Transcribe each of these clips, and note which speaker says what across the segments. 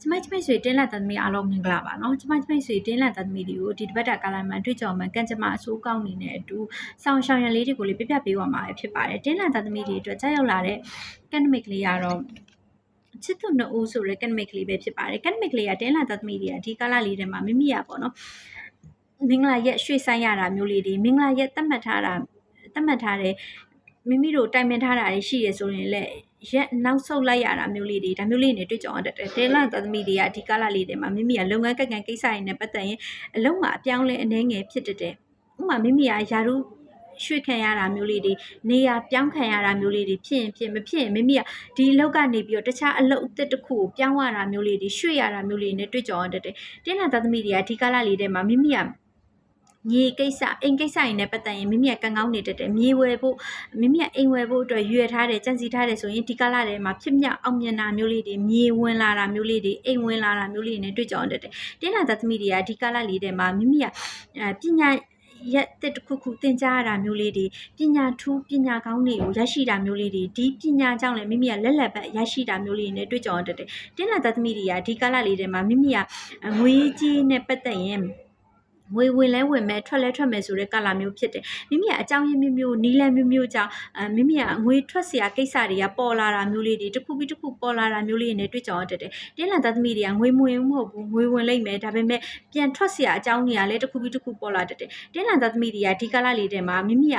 Speaker 1: ကျမကျမဆွေတင်းလက်သားသမီးအားလုံးမင်္ဂလာပါနော်ကျမကျမဆွေတင်းလက်သားသမီးတွေကိုဒီတစ်ပတ်တာကာလမှာတွေ့ကြုံမှာကံကြမ္မာအစိုးကောင်းနေတဲ့အတူဆောင်းရှောင်းရံလေးတွေကိုလေးပြပြပေးသွားမှာဖြစ်ပါတယ်တင်းလက်သားသမီးတွေအတွက်ကြားရောက်လာတဲ့ academic လေးကတော့ချစ်သူနှစ်ဦးဆိုတဲ့ academic လေးပဲဖြစ်ပါတယ် academic လေးကတင်းလက်သားသမီးတွေကအဒီကာလလေးထဲမှာမိမိရပေါ့နော်မင်္ဂလာရက်ရွှေ့ဆိုင်ရတာမျိုးလေးတွေမင်္ဂလာရက်သတ်မှတ်ထားတာသတ်မှတ်ထားတဲ့မိမိတို့တိုင်ပင်ထားတာတွေရှိရဆိုရင်လည်း ရက်နောက်ဆုတ်လိုက်ရတာမျိုးလေးတွေဒါမျိုးလေးတွေတွေ့ကြုံရတတ်တယ်တဲလန်သားသမီးတွေကဒီကာလလေးတွေမှာမိမိကလုပ်ငန်းကက်ကန်ကိစ္စတွေနဲ့ပတ်သက်ရင်အလုံးမှာအပြောင်းလဲအနှဲငယ်ဖြစ်တတ်တယ်ဥပမာမိမိကယာရုရွှေ့ခံရတာမျိုးလေးတွေနေရာပြောင်းခံရတာမျိုးလေးတွေဖြစ်ရင်ဖြစ်မဖြစ်ရင်မိမိကဒီအလုပ်ကနေပြီးတော့တခြားအလုပ်အသစ်တစ်ခုကိုပြောင်းရတာမျိုးလေးတွေရွှေ့ရတာမျိုးလေးတွေနဲ့တွေ့ကြုံရတတ်တယ်တင်းလာသားသမီးတွေကဒီကာလလေးထဲမှာမိမိက မြေကိစ္စအိမ်ကိစ္စတွေနဲ့ပတ်သက်ရင်မိမိကကံကောင်းနေတတ်တယ်မြေဝယ်ဖို့မိမိကအိမ်ဝယ်ဖို့အတွက်ရွေထားတယ်ကြံစီထားတယ်ဆိုရင်ဒီကာလထဲမှာဖြစ်မြောက်အောင်မြင်တာမျိုးလေးတွေမြေဝင်လာတာမျိုးလေးတွေအိမ်ဝင်လာတာမျိုးလေးတွေနဲ့တွေ့ကြုံရတတ်တယ်တင်းလာသားသမီးတွေကဒီကာလလေးထဲမှာမိမိကအဲပညာရက်တစ်တစ်ခုခုသင်ကြားရတာမျိုးလေးတွေပညာထူးပညာကောင်းတွေကိုရရှိတာမျိုးလေးတွေဒီပညာကြောင့်လည်းမိမိကလက်လက်ပတ်ရရှိတာမျိုးလေးတွေနဲ့တွေ့ကြုံရတတ်တယ်တင်းလာသားသမီးတွေကဒီကာလလေးထဲမှာမိမိကငွေကြီးနဲ့ပတ်သက်ရင် ငွေဝင်လဲဝင်မဲ့ထွက်လဲထွက်မဲ့ဆိုတဲ့ကာလမျိုးဖြစ်တယ်မိမိကအကြောင်းရင်းမျိုးမျိုးနီးလန်းမျိုးမျိုးကြောင့်အဲမိမိကငွေထွက်เสียကိစ္စတွေကပေါ်လာတာမျိုးလေးတွေတစ်ခုပြီးတစ်ခုပေါ်လာတာမျိုးလေးတွေနဲ့တွေ့ကြုံရတတ်တယ်တင်းလန်သားသမီးတွေကငွေမဝင်ဘူးမဟုတ်ဘူးငွေဝင်လိုက်မယ်ဒါပေမဲ့ပြန်ထွက်เสียအကြောင်းတွေကလည်းတစ်ခုပြီးတစ်ခုပေါ်လာတတ်တယ်တင်းလန်သားသမီးတွေကဒီကာလလေးထဲမှာမိမိက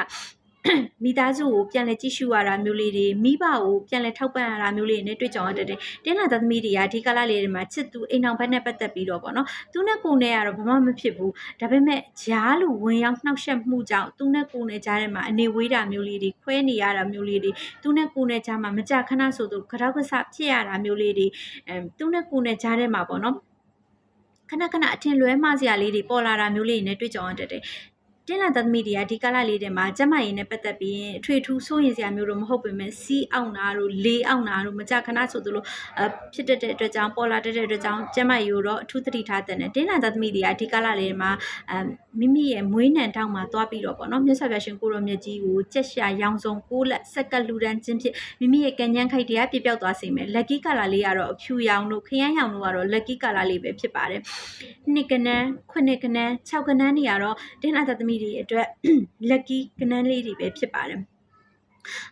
Speaker 1: မိသားစုကိုပြန်လဲကြည့်ရှုရတာမျိုးလေးတွေမိဘကိုပြန်လဲထောက်ပံ့ရတာမျိုးလေးတွေနဲ့တွေ့ကြုံရတတ်တယ်တင်းလာသားသမီးတွေကဒီကာလလေးတွေမှာချစ်သူအိမ်အောင်ဘက်နဲ့ပတ်သက်ပြီးတော့ပေါ့နော်သူနဲ့ကိုယ်နဲ့ကတော့ဘာမှမဖြစ်ဘူးဒါပေမဲ့ဂျားလိုဝင်ရောက်နှောက်ယှက်မှုကြောင့်သူနဲ့ကိုယ်နဲ့ကြားထဲမှာအနေဝေးတာမျိုးလေးတွေခွဲနေရတာမျိုးလေးတွေသူနဲ့ကိုယ်နဲ့ကြားမှာမကြခဏဆိုသူကြောက်ကဆဖြစ်ရတာမျိုးလေးတွေအဲသူနဲ့ကိုယ်နဲ့ကြားထဲမှာပေါ့နော်ခဏခဏအထင်လွဲမှားစရာလေးတွေပေါ်လာတာမျိုးလေးတွေနဲ့တွေ့ကြုံရတတ်တယ် တင်းလာသမီးတွေကဒီကာလလေးတွေမှာကျမရင်းနဲ့ပတ်သက်ပြီးရင်အထွေထူးစိုးရင်စရာမျိုးတော့မဟုတ်ပေမဲ့စီးအောင်တာတို့လေးအောင်တာတို့မကြခဏဆိုသလိုအဖြစ်တတ်တဲ့အတွက်ကြောင့်ပေါ်လာတတ်တဲ့အတွက်ကြောင့်ကျမရီကိုတော့အထူးသတိထားတဲ့နဲ့တင်းလာသမီးတွေကဒီကာလလေးတွေမှာအမိမိရဲ့မွေးနံတောင်းမှာသွားပြီးတော့ပေါ့နော်မြတ်စွာဘုရားရှင်ကိုရောမြတ်ကြီးကိုကြက်ရှာရောင်စုံကိုလက်ဆက်ကလူတန်းချင်းဖြစ်မိမိရဲ့ကံဉန်းခိုက်တရားပြပြောက်သွားစေမယ်လက်ကီကာလာလေးကတော့အဖြူရောင်တို့ခရမ်းရောင်တို့ကတော့လက်ကီကာလာလေးပဲဖြစ်ပါတယ်နှစ်ကနန်းခုနှစ်ကနန်း၆ကနန်းတွေကတော့တင်းလာသမီးတွေအတွက် lucky ကနန်းလေးတွေပဲဖြစ်ပါတယ်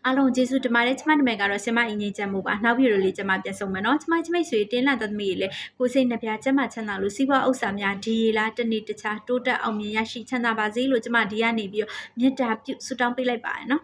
Speaker 1: အားလုံးကျေးဇူးတင်ပါတယ်ကျမနာမည်ကတော့ဆင်မအင်းကြီးချက်မှုပါနောက်ပြီးတော့လေကျမပြန်ဆုံးမယ်နော်ကျမကျမိတ်ဆွေတင်းလန့်သမီးတွေလည်းကိုစိတ်နှပြကျမချမ်းသာလို့စီးပွားဥစ္စာများဒီရီလားတနေ့တခြားတိုးတက်အောင်မြင်ရရှိချမ်းသာပါစေလို့ကျမဒီကနေပြီးတော့မေတ္တာပြုဆုတောင်းပေးလိုက်ပါတယ်နော်